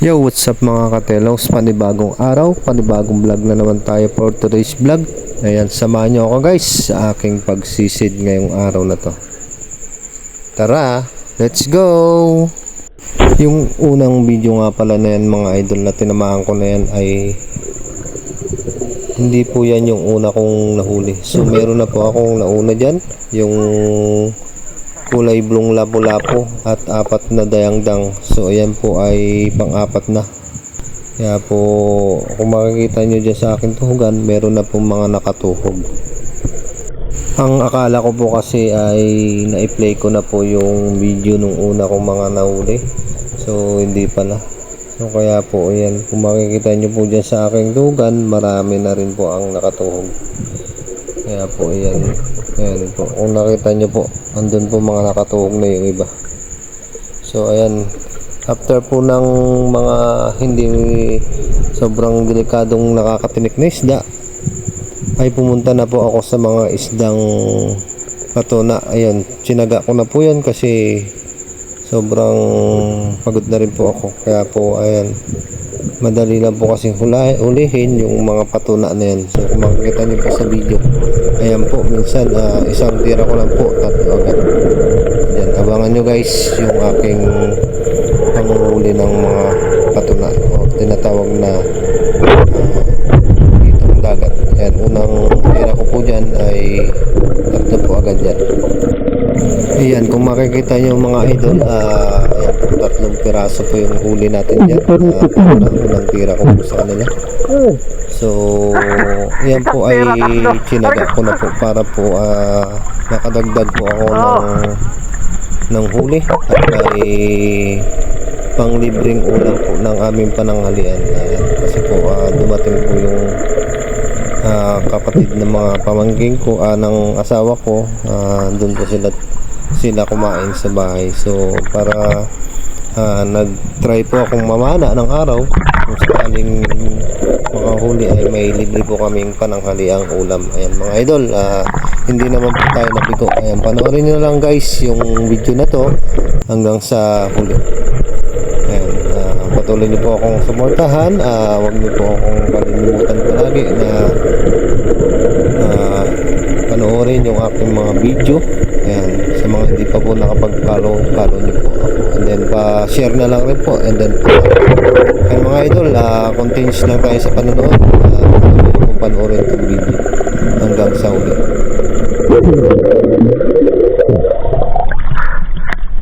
Yo, what's up mga katelos? Panibagong araw, panibagong vlog na naman tayo for today's vlog. Ayan, samahan nyo ako guys sa aking pagsisid ngayong araw na to. Tara, let's go! Yung unang video nga pala na yan mga idol na tinamaan ko na yan ay hindi po yan yung una kong nahuli. So meron na po akong nauna dyan. Yung kulay blong lapo-lapo at apat na dayangdang. So ayan po ay pang-apat na. Kaya po kung makikita nyo dyan sa akin tuhugan, meron na po mga nakatuhog. Ang akala ko po kasi ay na-play ko na po yung video nung una kong mga nahuli. So hindi pala. So kaya po ayan, kung makikita nyo po dyan sa aking tuhugan, marami na rin po ang nakatuhog. Kaya po ayan, ayan po. Kung nakita nyo po, andun po mga nakatuhog na yung iba. So ayan, after po ng mga hindi sobrang delikadong nakakatinik na isda, ay pumunta na po ako sa mga isdang patuna. Ayan, tsinaga ko na po yan kasi sobrang pagod na rin po ako. Kaya po, ayan, madali lang po kasi hula, hulihin yung mga patuna na yan. So, kung makikita niyo po sa video, ayan po, minsan ah, isang tira ko lang po, tatlo agad. Ayan, abangan nyo guys yung aking panguhuli ng mga patuna o tinatawag na ah, itong dagat. Ayan, unang tira ko po dyan ay tatlo po agad yan. Ayan, kung makikita nyo mga idol, ah, ayan tatlong piraso po yung huli natin dyan. Uh, unang, unang tira ko po sa kanila. So, yan po ay chinaga ko na po para po ah, makadagdag po ako ng ng huli at ay panglibreng ulam po ng aming pananghalian. Ayan, kasi po ah, dumating po yung ah, kapatid ng mga pamangking ko, ah, ng asawa ko, ah, doon po sila sila kumain sa bahay. So, para ah, nag-try po akong mamana ng araw kung sakaling makahuli ay may libre po kaming pananghaliang ulam. Ayan mga idol, ah, hindi naman po tayo nabigo. Ayan, panoorin nyo lang guys yung video na to hanggang sa huli. Patuloy niyo po akong suportahan. Ah, huwag niyo po akong kalimutan palagi na ah, panoorin yung aking mga video. Ayan, sa mga hindi pa po nakapag-follow, follow niyo po ako. And then, pa-share na lang rin po. And then, Ayan mga idol, ah, continuous lang tayo sa panonood. Uh, patuloy niyo pong panoorin itong video hanggang sa uli.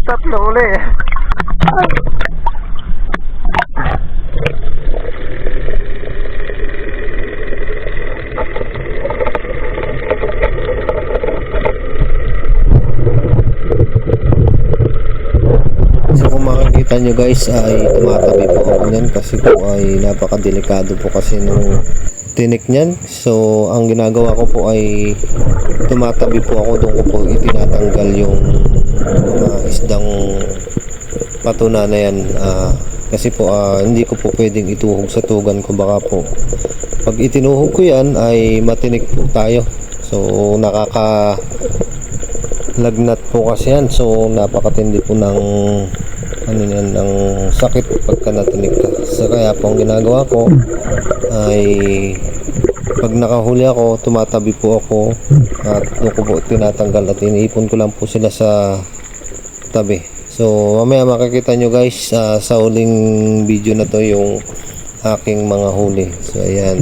Tatlo uli. So kung makikita nyo guys ay tumatabi po ako niyan kasi po ay napakadelikado po kasi nung tinik niyan. So ang ginagawa ko po ay tumatabi po ako doon ko po itinatanggal yung mga isdang patuna na yan. Ah, kasi po ah, hindi ko po pwedeng ituhog sa tugan ko baka po pag itinuhog ko yan ay matinik po tayo. So nakaka lagnat po kasi yan so napakatindi po ng ano yan ng sakit pagka natinig ka. So kaya po ang ginagawa ko ay pag nakahuli ako tumatabi po ako at doon ko po tinatanggal at iniipon ko lang po sila sa tabi. So mamaya makikita nyo guys ah, sa huling video na to yung aking mga huli. So ayan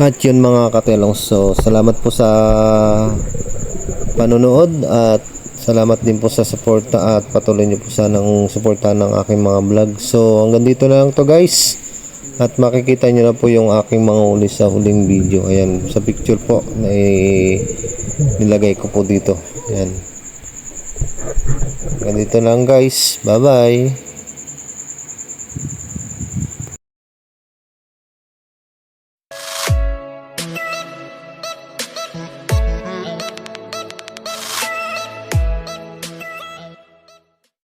At yun mga katelong. So, salamat po sa panonood at salamat din po sa suporta at patuloy niyo po sanang suportahan ng aking mga vlog. So, hanggang dito na lang to guys. At makikita niyo na po yung aking mga uli sa huling video. Ayan, sa picture po na nilagay ko po dito. Ayan. Hanggang dito na lang guys. Bye-bye.